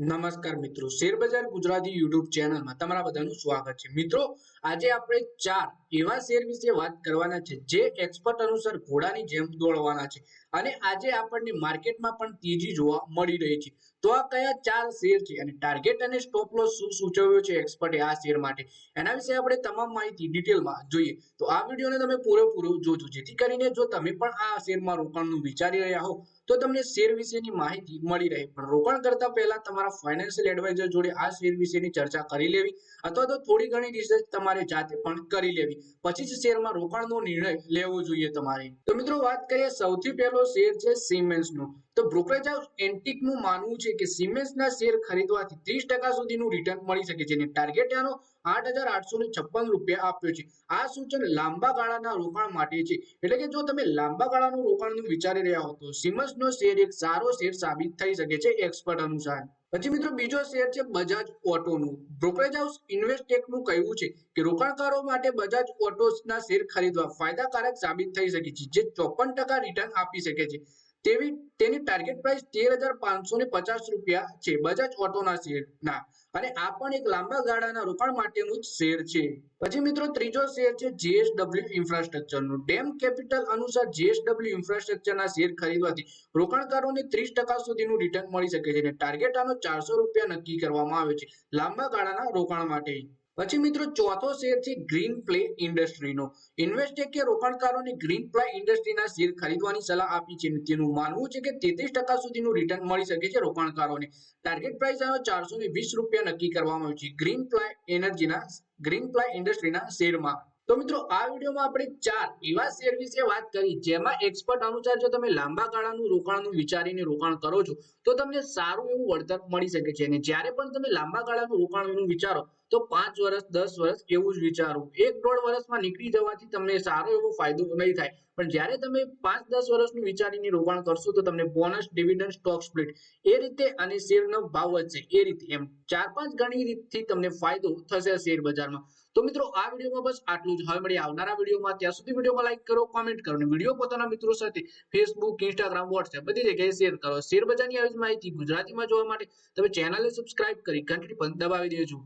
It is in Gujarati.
નમસ્કાર મિત્રો. શેરબજાર ગુજરાતી યુટ્યુબ ચેનલમાં તમારા બધાનું સ્વાગત છે. મિત્રો, આજે આપણે ચાર એવા શેર વિશે વાત કરવાના છે જે એક્સપર્ટ અનુસાર ઘોડાની જેમ દોડવાના છે. અને આજે આપણને માર્કેટમાં પણ તેજી જોવા મળી રહી છે. તો આ કયા ચાર શેર છે? અને ટાર્ગેટ અને સ્ટોપ લોસ શું સૂચવ્યો છે એક્સપર્ટે આ શેર માટે? એના વિશે આપણે તમામ માહિતી ડિટેલમાં જોઈએ. તો આ વિડીયોને તમે પૂરેપૂરો જોજો. જેથી કરીને જો તમે પણ આ શેરમાં રોકાણનું વિચારી રહ્યા હો, તો તમને શેર વિશેની માહિતી મળી રહે. પણ રોકાણ કરતા પહેલા તમારા ફાઇનાન્શિયલ એડવાઇઝર જોડે આ શેર વિશેની ચર્ચા કરી લેવી, અથવા તો થોડી ઘણી રિસર્ચ તમારે જાતે પણ કરી લેવી. પછી જ શેરમાં રોકાણનો નિર્ણય લેવો જોઈએ તમારે. તો મિત્રો, વાત કરીએ સૌથી પહેલો શેર છે સિમેન્સનો તો બ્રોકરેજ હાઉસ એન્ટિકનું માનવું છે કે સિમેન્સના શેર ખરીદવાથી ત્રીસ ટકા સુધીનું રિટર્ન મળી શકે છે. અને ટાર્ગેટ એનો આઠ હજાર આઠસો ને છપ્પન રૂપિયા આપ્યો છે. આ સૂચન લાંબા ગાળાના રોકાણ માટે છે. એટલે કે જો તમે લાંબા ગાળાનું રોકાણનું વિચારી રહ્યા હો તો સિમન્સનો શેર એક સારો શેર સાબિત થઈ શકે છે એક્સપર્ટ અનુસાર. પછી મિત્રો બીજો શેર છે બજાજ ઓટોનું બ્રોકરેજ હાઉસ ઇન્વેસ્ટેકનું કહેવું છે કે રોકાણકારો માટે બજાજ ઓટોના શેર ખરીદવા ફાયદાકારક સાબિત થઈ શકે છે. જે ચોપન ટકા રિટર્ન આપી શકે છે. તેવી, તેની ટાર્ગેટ પ્રાઇસ તેર રૂપિયા છે, બજાજ ઓટોના શેરના. અને આ પણ એક લાંબા ગાળાના રોકાણ માટેનું જ શેર છે. પછી મિત્રો ત્રીજો શેર છે જીએસડબલ્યુ ઇન્ફ્રાસ્ટ્રક્ચરનું ડેમ કેપિટલ અનુસાર જીએસડબલ્યુ ઇન્ફ્રાસ્ટ્રક્ચરના શેર ખરીદવાથી રોકાણકારોને ત્રીસ ટકા સુધીનું રિટર્ન મળી શકે છે અને ટાર્ગેટ આનો ચારસો રૂપિયા નક્કી કરવામાં આવે છે લાંબા ગાળાના રોકાણ માટે. પછી મિત્રો ચોથો શેર છે ગ્રીન પ્લે ઇન્ડસ્ટ્રીનો ઇન્વેસ્ટેકે રોકાણકારોને ગ્રીન પ્લે ઇન્ડસ્ટ્રીના શેર ખરીદવાની સલાહ આપી છે. તેનું માનવું છે કે તેત્રીસ ટકા સુધીનું રિટર્ન મળી શકે છે રોકાણકારોને. ટાર્ગેટ પ્રાઇસ આનો ચારસો વીસ રૂપિયા નક્કી કરવામાં આવ્યું છે. ગ્રીન પ્લે એનર્જીના ગ્રીન પ્લે ઇન્ડસ્ટ્રીના શેરમાં. તો મિત્રો આ વિડીયોમાં આપણે ચાર એવા શેર વિશે વાત કરી. જેમાં એક્સપર્ટ અનુસાર જો તમે લાંબા ગાળાનું રોકાણનું વિચારીને રોકાણ કરો છો, તો તમને સારું એવું વળતર મળી શકે છે. અને જ્યારે પણ તમે લાંબા ગાળાનું રોકાણનું વિચારો તો પાંચ વર્ષ દસ વર્ષ એવું જ વિચારવું એક, દોઢ વર્ષમાં નીકળી જવાથી તમને સારો એવો ફાયદો નહીં થાય. પણ જ્યારે તમે પાંચ, દસ વર્ષનું વિચારીને રોકાણ કરશો તો તમને બોનસ ડિવિડન્ડ સ્ટોક સ્પ્લિટ એ રીતે અને શેરનો ભાવ વધશે. એ રીતે એમ. ચાર, પાંચ ગણી રીતથી તમને ફાયદો થશે શેર બજારમાં. તો મિત્રો, આ વિડીયોમાં બસ આટલું જ. હવે મળી આવનારા વિડીયોમાં. ત્યાં સુધી વિડીયોમાં લાઈક કરો કોમેન્ટ કરો અને વીડિયો પોતાના મિત્રો સાથે ફેસબુક ઇન્સ્ટાગ્રામ વોટ્સએપ બધી જગ્યાએ શેર કરો. શેર બજારની આવી માહિતી ગુજરાતીમાં જોવા માટે તમે ચેનલને સબસ્ક્રાઇબ કરી ઘંટડી પણ દબાવી દેજો.